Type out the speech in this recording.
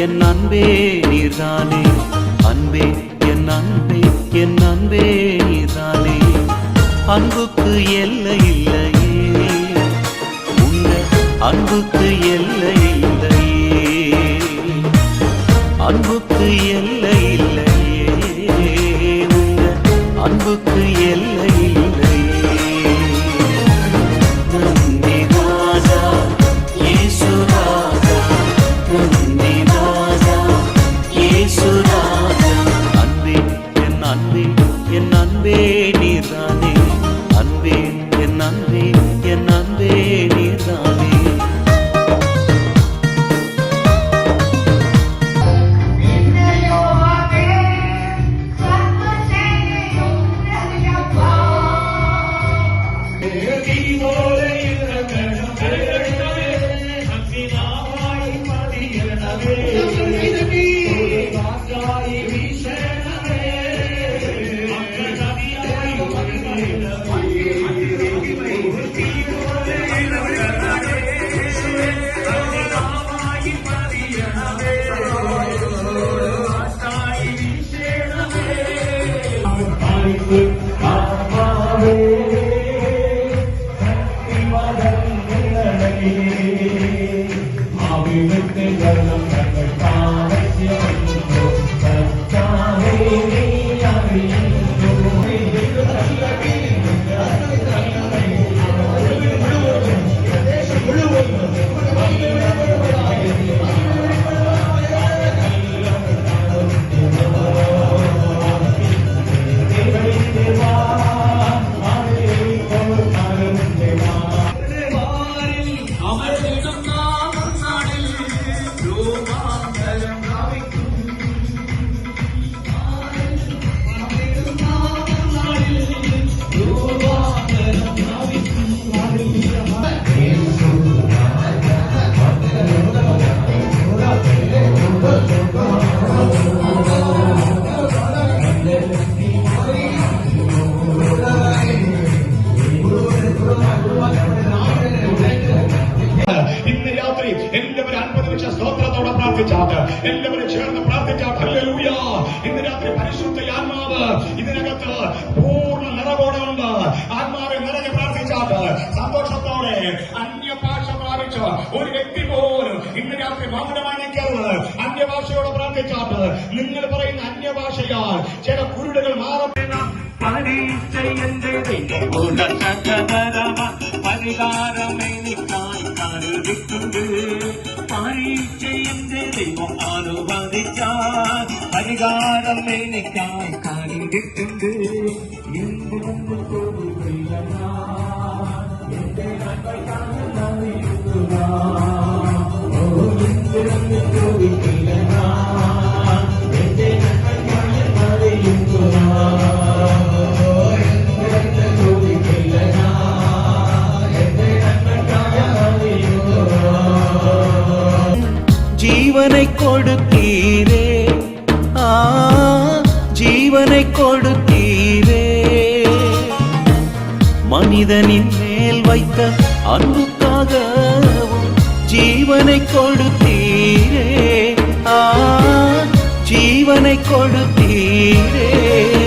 என் அன்பே நீர்தானே? அன்பே என் அன்பே என் அன்பே நீர்தானே? அன்புக்கு எல்லை இல்லையே. உங்க அன்புக்கு எல்லை இல்லையே. அன்புக்கு எல்லை இல்லையே. உங்க அன்புக்கு எல்லை പ്രാർത്ഥിച്ചാട്ട് എല്ലാവരും ചേർന്ന് പ്രാർത്ഥിച്ചാട്ട് ഹല്ലേലൂയ. ഇന്ന് രാത്രി പരിശുദ്ധ ആത്മാവ് ഇതിനകത്ത് പൂർണ നിറവോടെ ഉണ്ട് ആത്മാവെ നിറഞ്ഞ് പ്രാർത്ഥിച്ചാട്ട് സന്തോഷത്തോടെ അന്യഭാഷ പ്രാപിച്ച ഒരു വ്യക്തി പോലും ഇന്ന് രാത്രി മൗനമായി നിൽക്കരുത് അന്യഭാഷയോടെ പ്രാർത്ഥിച്ചാട്ട് നിങ്ങൾ പറയുന്ന അന്യഭാഷയാൽ ചില കുരുടുകൾ മാറപ്പെടുന്ന പരീക്ഷയെന്റെ ദൈവം അനുവദിച്ചാൽ പരിഹാരം എനിക്കായി കണ്ടിട്ടുണ്ട് തോന്നുന്നില്ല എന്റെ ஜீவனை கொடுத்தீரே. ஆ ஜீவனை கொடுத்தீரே. மனிதனின் மேல் வைத்த அன்புக்காகவும் ஜீவனை கொடுத்தீரே. ஆ ஜீவனை கொடுத்தீரே.